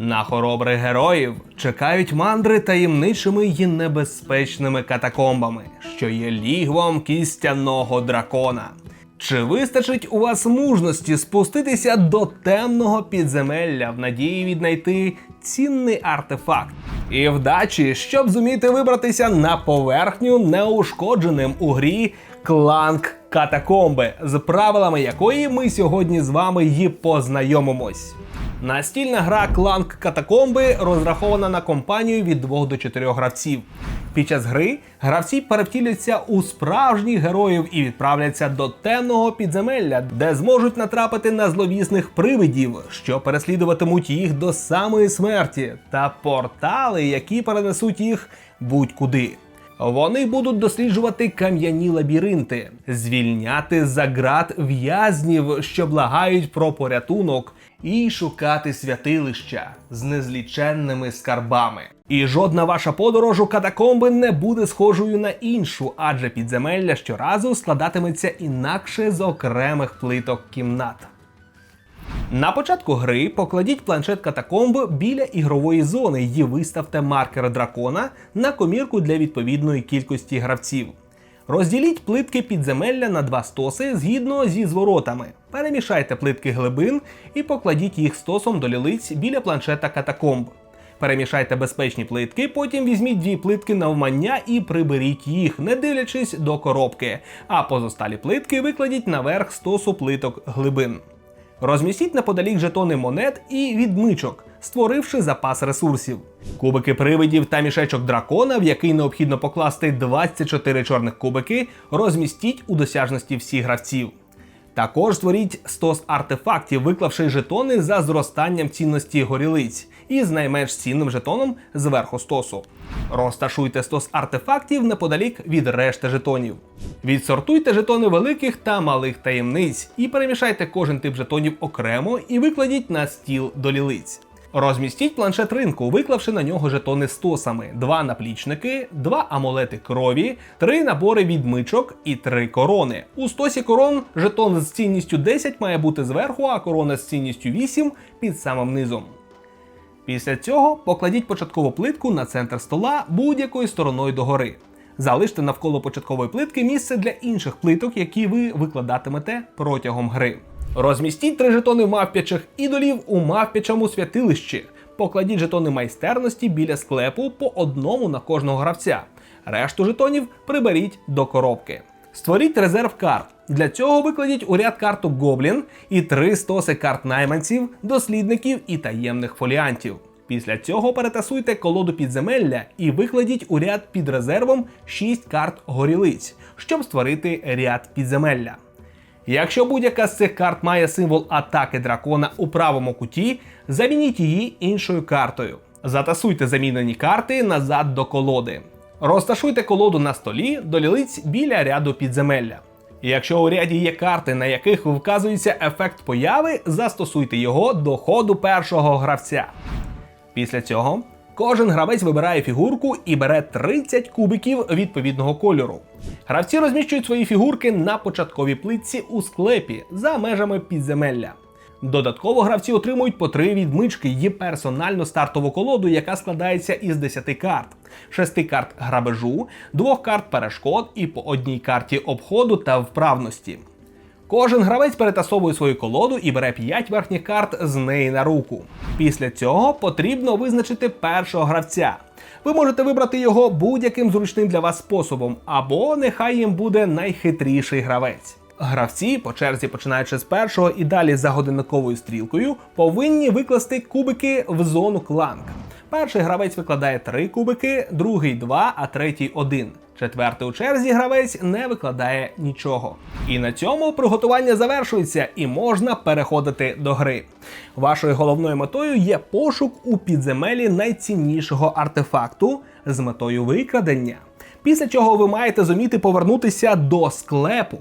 На хоробрих героїв чекають мандри таємничими й небезпечними катакомбами, що є лігвом кістяного дракона. Чи вистачить у вас мужності спуститися до темного підземелля в надії віднайти цінний артефакт? І вдачі, щоб зуміти вибратися на поверхню неушкодженим у грі Кланк Катакомби, з правилами якої ми сьогодні з вами і познайомимось. Настільна гра Кланк Катакомби розрахована на компанію від 2 до 4 гравців. Під час гри гравці перевтіляться у справжніх героїв і відправляться до темного підземелля, де зможуть натрапити на зловісних привидів, що переслідуватимуть їх до самої смерті, та портали, які перенесуть їх будь-куди. Вони будуть досліджувати кам'яні лабіринти, звільняти за ґрат в'язнів, що благають про порятунок, і шукати святилища з незліченними скарбами. І жодна ваша подорож у катакомби не буде схожою на іншу, адже підземелля щоразу складатиметься інакше з окремих плиток кімнат. На початку гри покладіть планшет катакомб біля ігрової зони і виставте маркер дракона на комірку для відповідної кількості гравців. Розділіть плитки підземелля на два стоси згідно зі зворотами. Перемішайте плитки глибин і покладіть їх стосом до лілиць біля планшета катакомб. Перемішайте безпечні плитки, потім візьміть дві плитки навмання і приберіть їх, не дивлячись до коробки, а позосталі плитки викладіть наверх стосу плиток глибин. Розмістіть неподалік жетони монет і відмичок, створивши запас ресурсів. Кубики привидів та мішечок дракона, в який необхідно покласти 24 чорних кубики, розмістіть у досяжності всіх гравців. Також створіть стос артефактів, виклавши жетони за зростанням цінності горілиць, і з найменш цінним жетоном зверху стосу. Розташуйте стос артефактів неподалік від решти жетонів. Відсортуйте жетони великих та малих таємниць і перемішайте кожен тип жетонів окремо і викладіть на стіл до лілиць. Розмістіть планшет ринку, виклавши на нього жетони з тосами, два наплічники, два амулети крові, три набори відмичок і три корони. У стосі корон жетон з цінністю 10 має бути зверху, а корона з цінністю 8 під самим низом. Після цього покладіть початкову плитку на центр стола будь-якою стороною догори. Залиште навколо початкової плитки місце для інших плиток, які ви викладатимете протягом гри. Розмістіть три жетони мавпячих ідолів у мавпячому святилищі. Покладіть жетони майстерності біля склепу по одному на кожного гравця. Решту жетонів приберіть до коробки. Створіть резерв карт. Для цього викладіть у ряд карток Гоблін і три стоси карт найманців, дослідників і таємних фоліантів. Після цього перетасуйте колоду підземелля і викладіть у ряд під резервом 6 карт горілиць, щоб створити ряд підземелля. Якщо будь-яка з цих карт має символ атаки дракона у правому куті, замініть її іншою картою. Затасуйте замінені карти назад до колоди. Розташуйте колоду на столі до лілиць біля ряду підземелля. Якщо у ряді є карти, на яких вказується ефект появи, застосуйте його до ходу першого гравця. Після цього кожен гравець вибирає фігурку і бере 30 кубиків відповідного кольору. Гравці розміщують свої фігурки на початковій плитці у склепі за межами підземелля. Додатково гравці отримують по 3 відмички і персональну стартову колоду, яка складається із 10 карт, 6 карт грабежу, 2 карт перешкод і по одній карті обходу та вправності. Кожен гравець перетасовує свою колоду і бере 5 верхніх карт з неї на руку. Після цього потрібно визначити першого гравця. Ви можете вибрати його будь-яким зручним для вас способом, або нехай їм буде найхитріший гравець. Гравці, по черзі починаючи з першого і далі за годинниковою стрілкою, повинні викласти кубики в зону кланк. Перший гравець викладає 3 кубики, другий 2, а третій 1. Четвертий у черзі гравець не викладає нічого. І на цьому приготування завершується і можна переходити до гри. Вашою головною метою є пошук у підземелі найціннішого артефакту з метою викрадення. Після чого ви маєте зуміти повернутися до склепу.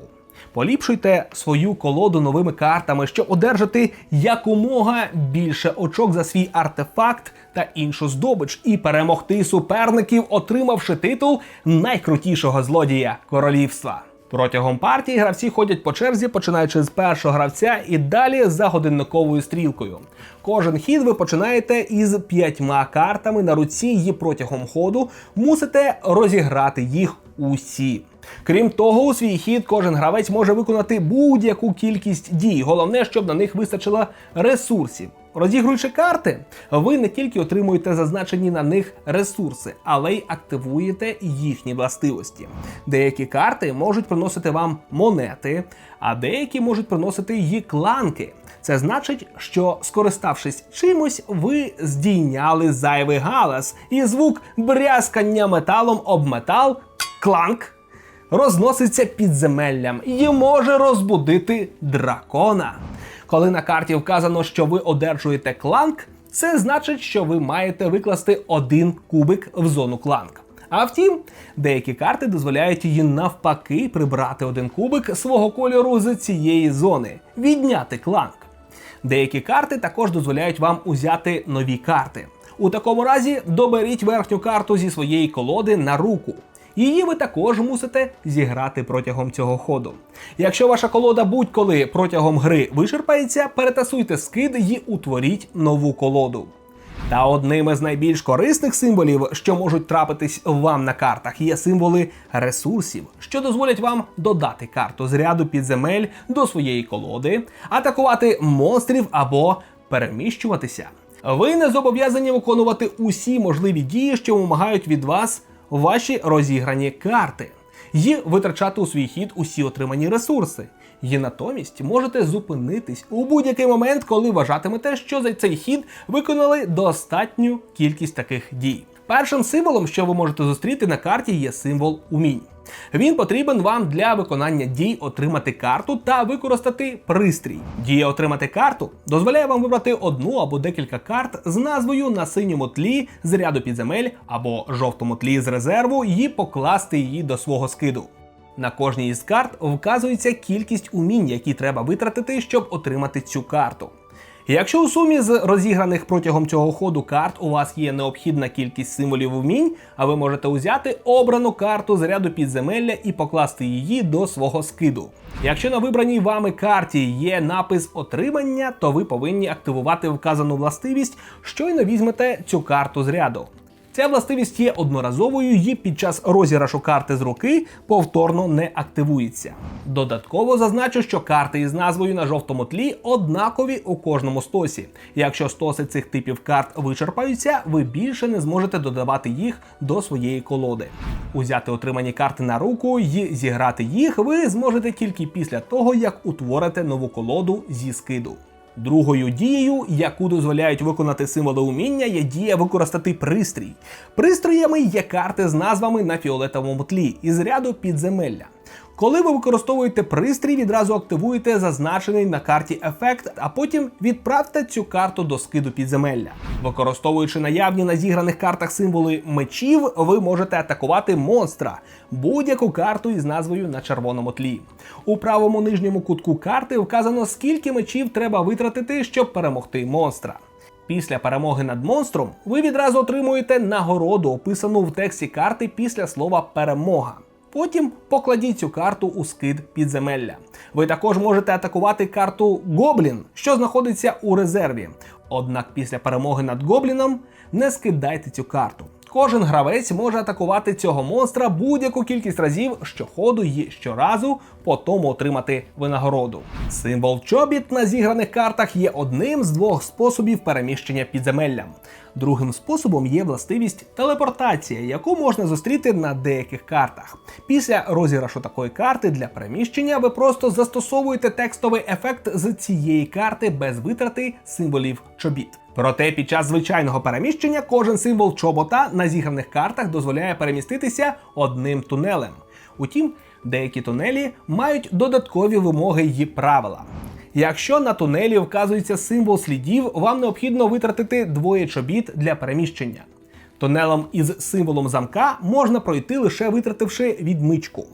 Поліпшуйте свою колоду новими картами, щоб одержати якомога більше очок за свій артефакт та іншу здобич, і перемогти суперників, отримавши титул найкрутішого злодія королівства. Протягом партії гравці ходять по черзі, починаючи з першого гравця і далі за годинниковою стрілкою. Кожен хід ви починаєте із п'ятьма картами на руці і протягом ходу мусите розіграти їх усі. Крім того, у свій хід кожен гравець може виконати будь-яку кількість дій. Головне, щоб на них вистачило ресурсів. Розігруючи карти, ви не тільки отримуєте зазначені на них ресурси, але й активуєте їхні властивості. Деякі карти можуть приносити вам монети, а деякі можуть приносити її кланки. Це значить, що скориставшись чимось, ви здійняли зайвий галас, і звук брязкання металом об метал кланк розноситься підземеллям і може розбудити дракона. Коли на карті вказано, що ви одержуєте кланк, це значить, що ви маєте викласти один кубик в зону кланк. А втім, деякі карти дозволяють її навпаки прибрати один кубик свого кольору з цієї зони, відняти кланк. Деякі карти також дозволяють вам узяти нові карти. У такому разі доберіть верхню карту зі своєї колоди на руку. Її ви також мусите зіграти протягом цього ходу. Якщо ваша колода будь-коли протягом гри вичерпається, перетасуйте скид і утворіть нову колоду. Та одним із найбільш корисних символів, що можуть трапитись вам на картах, є символи ресурсів, що дозволять вам додати карту з ряду підземель до своєї колоди, атакувати монстрів або переміщуватися. Ви не зобов'язані виконувати усі можливі дії, що вимагають від вас ваші розіграні карти, і витрачати у свій хід усі отримані ресурси. І натомість можете зупинитись у будь-який момент, коли вважатимете, що за цей хід виконали достатню кількість таких дій. Першим символом, що ви можете зустріти на карті, є символ умінь. Він потрібен вам для виконання дій отримати карту та використати пристрій. Дія отримати карту дозволяє вам вибрати одну або декілька карт з назвою на синьому тлі з ряду підземель або жовтому тлі з резерву і покласти її до свого скиду. На кожній із карт вказується кількість умінь, які треба витратити, щоб отримати цю карту. Якщо у сумі з розіграних протягом цього ходу карт у вас є необхідна кількість символів вмінь, а ви можете узяти обрану карту з ряду підземелля і покласти її до свого скиду. Якщо на вибраній вами карті є напис отримання, то ви повинні активувати вказану властивість, щойно візьмете цю карту з ряду. Ця властивість є одноразовою і під час розіграшу карти з руки повторно не активується. Додатково зазначу, що карти із назвою на жовтому тлі однакові у кожному стосі. Якщо стоси цих типів карт вичерпаються, ви більше не зможете додавати їх до своєї колоди. Узяти отримані карти на руку і зіграти їх ви зможете тільки після того, як утворите нову колоду зі скиду. Другою дією, яку дозволяють виконати символи уміння, є дія використати пристрій. Пристроями є карти з назвами на фіолетовому тлі із ряду підземелля. Коли ви використовуєте пристрій, відразу активуєте зазначений на карті ефект, а потім відправте цю карту до скиду підземелля. Використовуючи наявні на зіграних картах символи мечів, ви можете атакувати монстра, будь-яку карту із назвою на червоному тлі. У правому нижньому кутку карти вказано, скільки мечів треба витратити, щоб перемогти монстра. Після перемоги над монстром ви відразу отримуєте нагороду, описану в тексті карти після слова перемога. Потім покладіть цю карту у скид підземелля. Ви також можете атакувати карту Гоблін, що знаходиться у резерві. Однак після перемоги над Гобліном не скидайте цю карту. Кожен гравець може атакувати цього монстра будь-яку кількість разів щоходу і щоразу, по тому отримати винагороду. Символ чобіт на зіграних картах є одним з двох способів переміщення підземеллям. Другим способом є властивість телепортація, яку можна зустріти на деяких картах. Після розіграшу такої карти для переміщення ви просто застосовуєте текстовий ефект з цієї карти без витрати символів чобіт. Проте під час звичайного переміщення кожен символ чобота на зіграних картах дозволяє переміститися одним тунелем. Утім, деякі тунелі мають додаткові вимоги й правила. Якщо на тунелі вказується символ слідів, вам необхідно витратити двоє чобіт для переміщення. Тунелом із символом замка можна пройти лише витративши відмичку.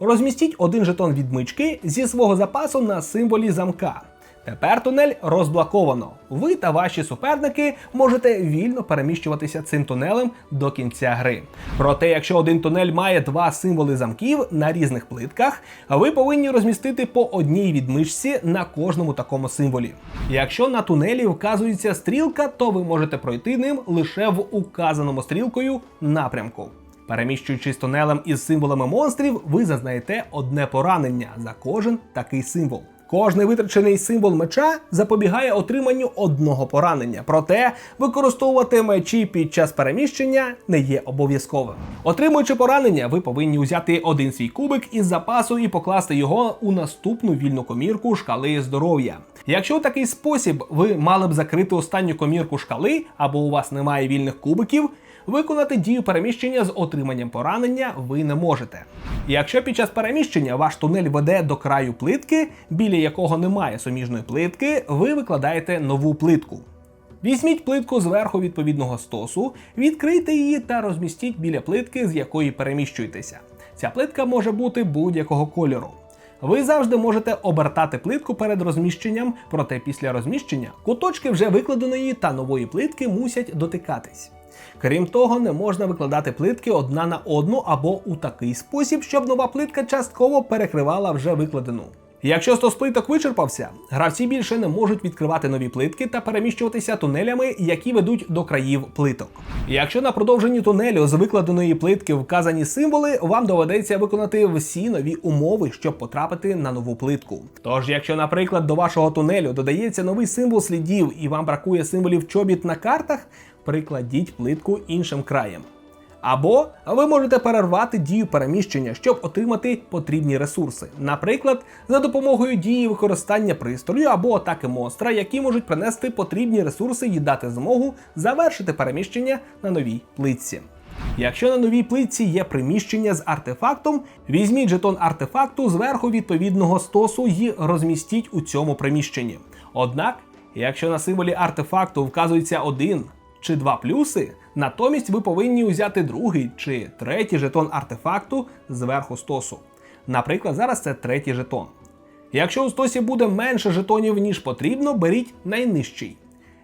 Розмістіть один жетон відмички зі свого запасу на символі замка. Тепер тунель розблоковано. Ви та ваші суперники можете вільно переміщуватися цим тунелем до кінця гри. Проте, якщо один тунель має два символи замків на різних плитках, ви повинні розмістити по одній відмичці на кожному такому символі. Якщо на тунелі вказується стрілка, то ви можете пройти ним лише в указаному стрілкою напрямку. Переміщуючись тунелем із символами монстрів, ви зазнаєте одне поранення за кожен такий символ. Кожний витрачений символ меча запобігає отриманню одного поранення, проте використовувати мечі під час переміщення не є обов'язковим. Отримуючи поранення, ви повинні взяти один свій кубик із запасу і покласти його у наступну вільну комірку шкали здоров'я. Якщо у такий спосіб ви мали б закрити останню комірку шкали, або у вас немає вільних кубиків, виконати дію переміщення з отриманням поранення ви не можете. Якщо під час переміщення ваш тунель веде до краю плитки, біля якого немає суміжної плитки, ви викладаєте нову плитку. Візьміть плитку зверху відповідного стосу, відкрийте її та розмістіть біля плитки, з якої переміщуєтеся. Ця плитка може бути будь-якого кольору. Ви завжди можете обертати плитку перед розміщенням, проте після розміщення куточки вже викладеної та нової плитки мусять дотикатись. Крім того, не можна викладати плитки одна на одну або у такий спосіб, щоб нова плитка частково перекривала вже викладену. Якщо стос плиток вичерпався, гравці більше не можуть відкривати нові плитки та переміщуватися тунелями, які ведуть до країв плиток. Якщо на продовженні тунелю з викладеної плитки вказані символи, вам доведеться виконати всі нові умови, щоб потрапити на нову плитку. Тож, якщо, наприклад, до вашого тунелю додається новий символ слідів і вам бракує символів чобіт на картах, прикладіть плитку іншим краєм. Або ви можете перервати дію переміщення, щоб отримати потрібні ресурси, наприклад, за допомогою дії використання пристрою або атаки монстра, які можуть принести потрібні ресурси і дати змогу завершити переміщення на новій плитці. Якщо на новій плитці є приміщення з артефактом, візьміть жетон артефакту зверху відповідного стосу і розмістіть у цьому приміщенні. Однак, якщо на символі артефакту вказується один чи два плюси, натомість ви повинні взяти другий чи третій жетон артефакту зверху стосу. Наприклад, зараз це третій жетон. Якщо у стосі буде менше жетонів, ніж потрібно, беріть найнижчий.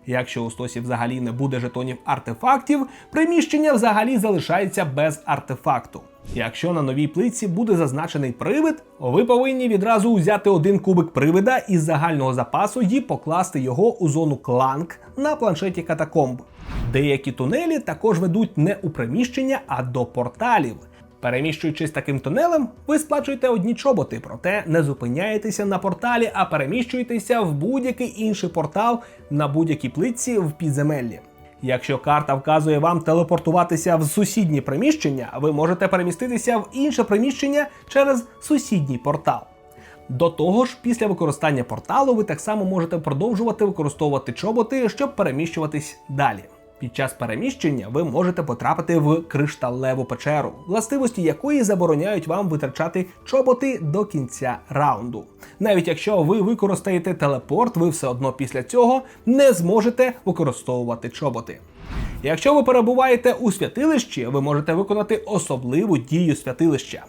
Якщо у стосі взагалі не буде жетонів артефактів, приміщення взагалі залишається без артефакту. Якщо на новій плитці буде зазначений привид, ви повинні відразу взяти один кубик привида із загального запасу і покласти його у зону кланк на планшеті катакомб. Деякі тунелі також ведуть не у приміщення, а до порталів. Переміщуючись таким тунелем, ви сплачуєте одні чоботи, проте не зупиняєтеся на порталі, а переміщуєтеся в будь-який інший портал на будь-якій плитці в підземеллі. Якщо карта вказує вам телепортуватися в сусіднє приміщення, ви можете переміститися в інше приміщення через сусідній портал. До того ж, після використання порталу ви так само можете продовжувати використовувати чоботи, щоб переміщуватись далі. Під час переміщення ви можете потрапити в кришталеву печеру, властивості якої забороняють вам витрачати чоботи до кінця раунду. Навіть якщо ви використаєте телепорт, ви все одно після цього не зможете використовувати чоботи. Якщо ви перебуваєте у святилищі, ви можете виконати особливу дію святилища.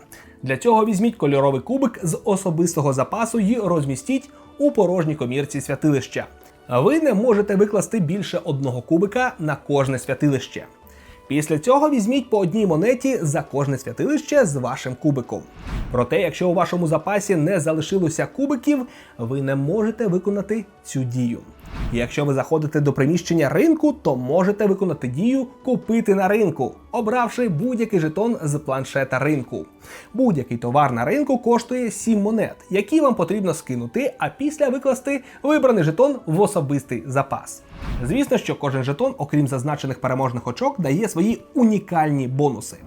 Для цього візьміть кольоровий кубик з особистого запасу і розмістіть у порожній комірці святилища. Ви не можете викласти більше одного кубика на кожне святилище. Після цього візьміть по одній монеті за кожне святилище з вашим кубиком. Проте, якщо у вашому запасі не залишилося кубиків, ви не можете виконати цю дію. Якщо ви заходите до приміщення ринку, то можете виконати дію купити на ринку, обравши будь-який жетон з планшета ринку. Будь-який товар на ринку коштує 7 монет, які вам потрібно скинути, а після викласти вибраний жетон в особистий запас. Звісно, що кожен жетон, окрім зазначених переможних очок, дає свої унікальні бонуси.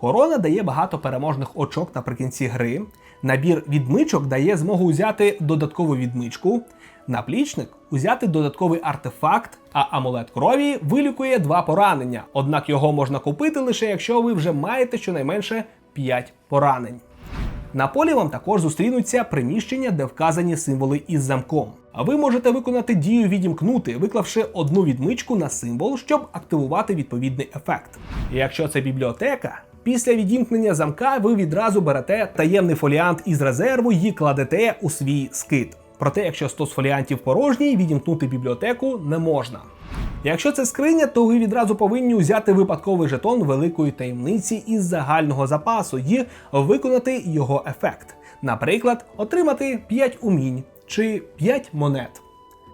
Корона дає багато переможних очок наприкінці гри. Набір відмичок дає змогу взяти додаткову відмичку. Наплічник узяти додатковий артефакт, а амулет крові вилікує два поранення. Однак його можна купити лише якщо ви вже маєте щонайменше 5 поранень. На полі вам також зустрінуться приміщення, де вказані символи із замком. А ви можете виконати дію відімкнути, виклавши одну відмичку на символ, щоб активувати відповідний ефект. Якщо це бібліотека, після відімкнення замка ви відразу берете таємний фоліант із резерву і кладете у свій скит. Проте, якщо стос фоліантів порожній, відімкнути бібліотеку не можна. Якщо це скриня, то ви відразу повинні взяти випадковий жетон великої таємниці із загального запасу і виконати його ефект. Наприклад, отримати 5 умінь чи 5 монет.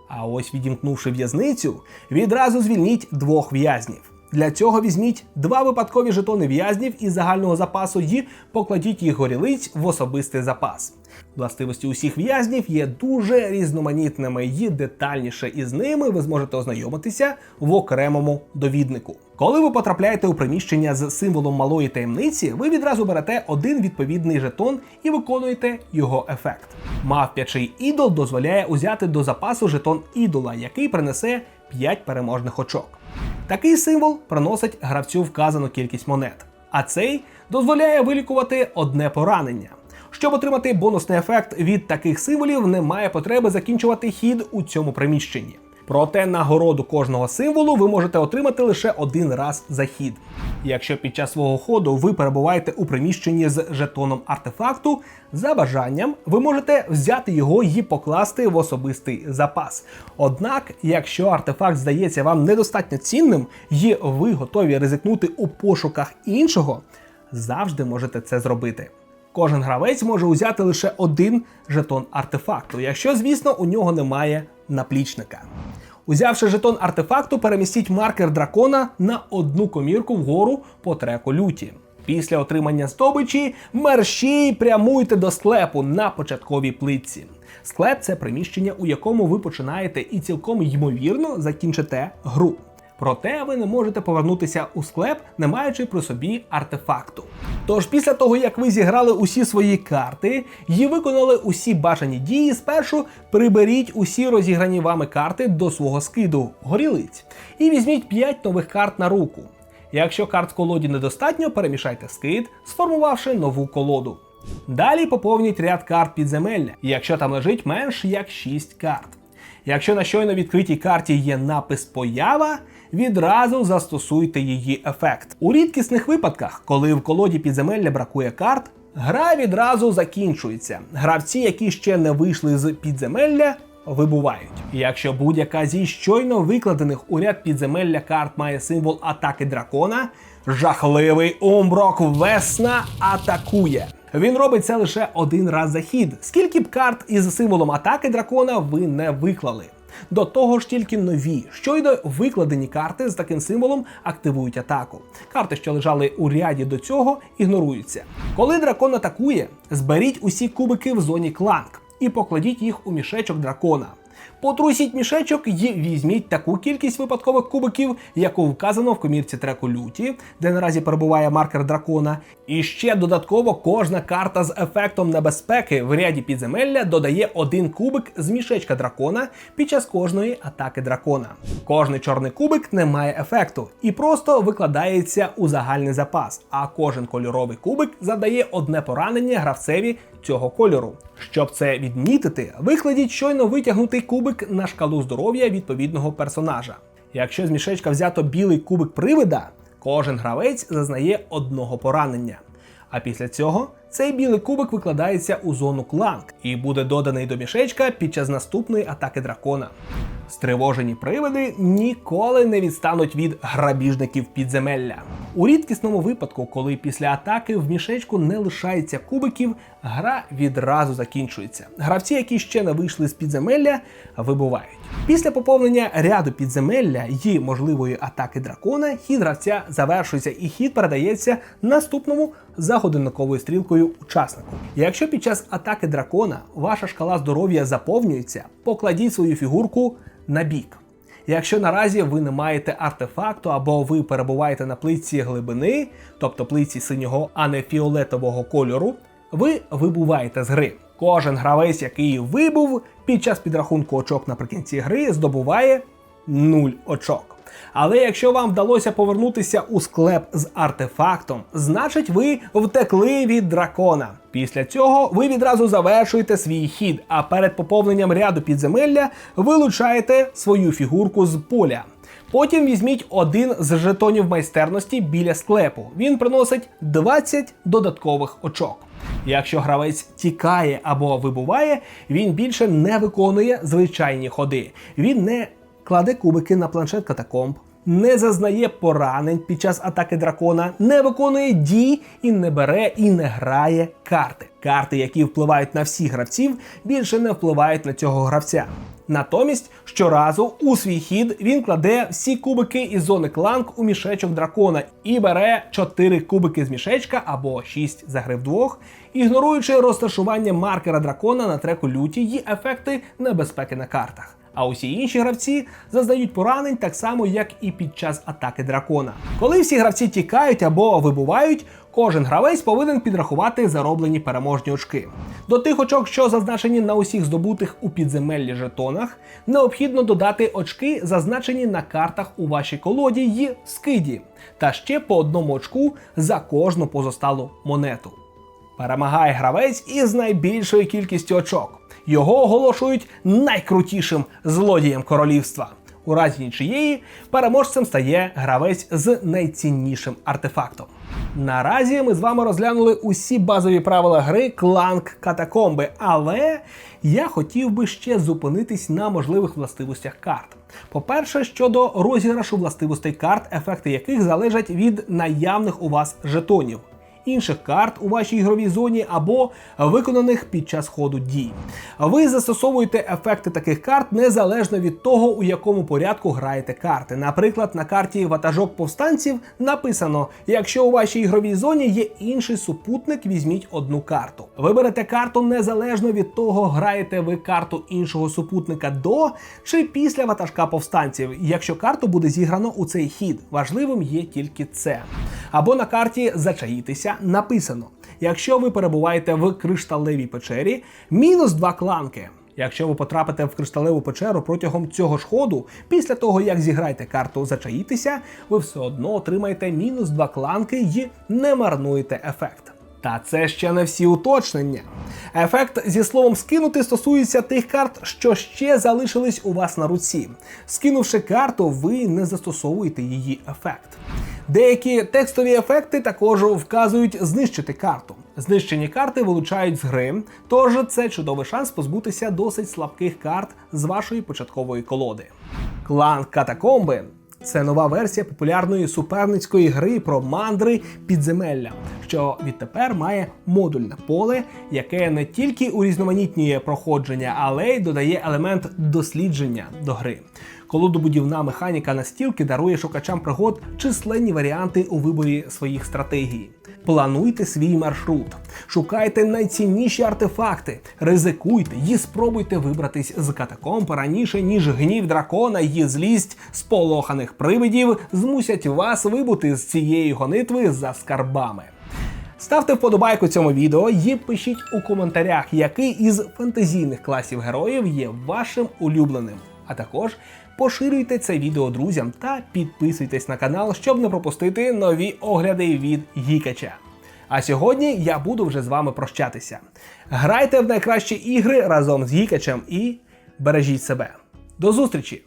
А ось відімкнувши в'язницю, відразу звільніть двох в'язнів. Для цього візьміть два випадкові жетони в'язнів із загального запасу і покладіть їх горілиць в особистий запас. Властивості усіх в'язнів є дуже різноманітними, і детальніше із ними ви зможете ознайомитися в окремому довіднику. Коли ви потрапляєте у приміщення з символом малої таємниці, ви відразу берете один відповідний жетон і виконуєте його ефект. Мавпячий ідол дозволяє узяти до запасу жетон ідола, який принесе 5 переможних очок. Такий символ приносить гравцю вказану кількість монет, а цей дозволяє вилікувати одне поранення. Щоб отримати бонусний ефект від таких символів, немає потреби закінчувати хід у цьому приміщенні. Проте нагороду кожного символу ви можете отримати лише один раз за хід. Якщо під час свого ходу ви перебуваєте у приміщенні з жетоном артефакту, за бажанням ви можете взяти його і покласти в особистий запас. Однак, якщо артефакт здається вам недостатньо цінним і ви готові ризикнути у пошуках іншого, завжди можете це зробити. Кожен гравець може узяти лише один жетон артефакту, якщо, звісно, у нього немає наплічника. Узявши жетон артефакту, перемістіть маркер дракона на одну комірку вгору по треку люті. Після отримання здобичі мерщій прямуйте до склепу на початковій плитці. Склеп це приміщення, у якому ви починаєте і цілком ймовірно закінчите гру. Проте ви не можете повернутися у склеп, не маючи при собі артефакту. Тож після того, як ви зіграли усі свої карти і виконали усі бажані дії, спершу приберіть усі розіграні вами карти до свого скиду горілиць і візьміть 5 нових карт на руку. Якщо карт в колоді недостатньо, перемішайте скид, сформувавши нову колоду. Далі поповніть ряд карт підземелля, якщо там лежить менш як 6 карт. Якщо на щойно відкритій карті є напис Поява, відразу застосуйте її ефект. У рідкісних випадках, коли в колоді підземелля бракує карт, гра відразу закінчується. Гравці, які ще не вийшли з підземелля, вибувають. Якщо будь-яка зі щойно викладених у ряд підземелля карт має символ атаки дракона, жахливий умброк весна атакує. Він робить це лише один раз за хід. Скільки б карт із символом атаки дракона ви не виклали. До того ж, тільки нові, щойно викладені карти з таким символом активують атаку. Карти, що лежали у ряді до цього, ігноруються. Коли дракон атакує, зберіть усі кубики в зоні кланк і покладіть їх у мішечок дракона. Потрусіть мішечок і візьміть таку кількість випадкових кубиків, яку вказано в комірці треку люті, де наразі перебуває маркер дракона. І ще додатково кожна карта з ефектом небезпеки в ряді підземелля додає один кубик з мішечка дракона під час кожної атаки дракона. Кожний чорний кубик не має ефекту і просто викладається у загальний запас, а кожен кольоровий кубик завдає одне поранення гравцеві цього кольору. Щоб це відмітити, викладіть щойно витягнутий кубик на шкалу здоров'я відповідного персонажа. Якщо з мішечка взято білий кубик привида, кожен гравець зазнає одного поранення. А після цього цей білий кубик викладається у зону кланк і буде доданий до мішечка під час наступної атаки дракона. Стривожені привиди ніколи не відстануть від грабіжників підземелля. У рідкісному випадку, коли після атаки в мішечку не лишається кубиків, гра відразу закінчується. Гравці, які ще не вийшли з підземелля, вибувають. Після поповнення ряду підземелля і можливої атаки дракона, хід гравця завершується і хід передається наступному за годинниковою стрілкою учаснику. Якщо під час атаки дракона ваша шкала здоров'я заповнюється, покладіть свою фігурку на бік. Якщо наразі ви не маєте артефакту або ви перебуваєте на плитці глибини, тобто плитці синього, а не фіолетового кольору, ви вибуваєте з гри. Кожен гравець, який вибув під час підрахунку очок наприкінці гри, здобуває 0 очок. Але якщо вам вдалося повернутися у склеп з артефактом, значить ви втекли від дракона. Після цього ви відразу завершуєте свій хід, а перед поповненням ряду підземелля вилучаєте свою фігурку з поля. Потім візьміть один з жетонів майстерності біля склепу. Він приносить 20 додаткових очок. Якщо гравець тікає або вибуває, він більше не виконує звичайні ходи. Він не кладе кубики на планшет катакомб, не зазнає поранень під час атаки дракона, не виконує дій і не бере і не грає карти. Карти, які впливають на всіх гравців, більше не впливають на цього гравця. Натомість щоразу у свій хід він кладе всі кубики із зони кланк у мішечок дракона і бере 4 кубики з мішечка або 6 за гри вдвох, ігноруючи розташування маркера дракона на треку люті й ефекти небезпеки на картах. А усі інші гравці зазнають поранень так само, як і під час атаки дракона. Коли всі гравці тікають або вибувають, кожен гравець повинен підрахувати зароблені переможні очки. До тих очок, що зазначені на усіх здобутих у підземеллі жетонах, необхідно додати очки, зазначені на картах у вашій колоді й скиді, та ще по одному очку за кожну позосталу монету. Перемагає гравець із найбільшою кількістю очок. Його оголошують найкрутішим злодієм королівства. У разі нічиєї переможцем стає гравець з найціннішим артефактом. Наразі ми з вами розглянули усі базові правила гри кланк катакомби, але я хотів би ще зупинитись на можливих властивостях карт. По-перше, щодо розіграшу властивостей карт, ефекти яких залежать від наявних у вас жетонів інших карт у вашій ігровій зоні або виконаних під час ходу дій. Ви застосовуєте ефекти таких карт незалежно від того, у якому порядку граєте карти. Наприклад, на карті ватажок повстанців написано: якщо у вашій ігровій зоні є інший супутник, візьміть одну карту. Виберете карту незалежно від того, граєте ви карту іншого супутника до чи після ватажка повстанців, якщо карту буде зіграно у цей хід. Важливим є тільки це. Або на карті зачаїтися написано: якщо ви перебуваєте в кришталевій печері, мінус два кланки. Якщо ви потрапите в кришталеву печеру протягом цього ж ходу, після того як зіграєте карту зачаїтися, ви все одно отримаєте мінус два кланки і не марнуєте ефект. Та це ще не всі уточнення. Ефект зі словом скинути стосується тих карт, що ще залишились у вас на руці. Скинувши карту, ви не застосовуєте її ефект. Деякі текстові ефекти також вказують знищити карту. Знищені карти вилучають з гри, тож це чудовий шанс позбутися досить слабких карт з вашої початкової колоди. Клан Катакомби це нова версія популярної суперницької гри про мандри підземелля, що відтепер має модульне поле, яке не тільки урізноманітнює проходження, але й додає елемент дослідження до гри. Колодобудівна механіка настілки дарує шукачам пригод численні варіанти у виборі своїх стратегій. Плануйте свій маршрут, шукайте найцінніші артефакти, ризикуйте і спробуйте вибратись з катакомб раніше, ніж гнів дракона і злість сполоханих привидів змусять вас вибути з цієї гонитви за скарбами. Ставте вподобайку цьому відео і пишіть у коментарях, який із фантазійних класів героїв є вашим улюбленим. А також поширюйте це відео друзям та підписуйтесь на канал, щоб не пропустити нові огляди від Гікача. А сьогодні я буду вже з вами прощатися. Грайте в найкращі ігри разом з Гікачем і бережіть себе. До зустрічі!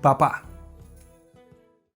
Па-па!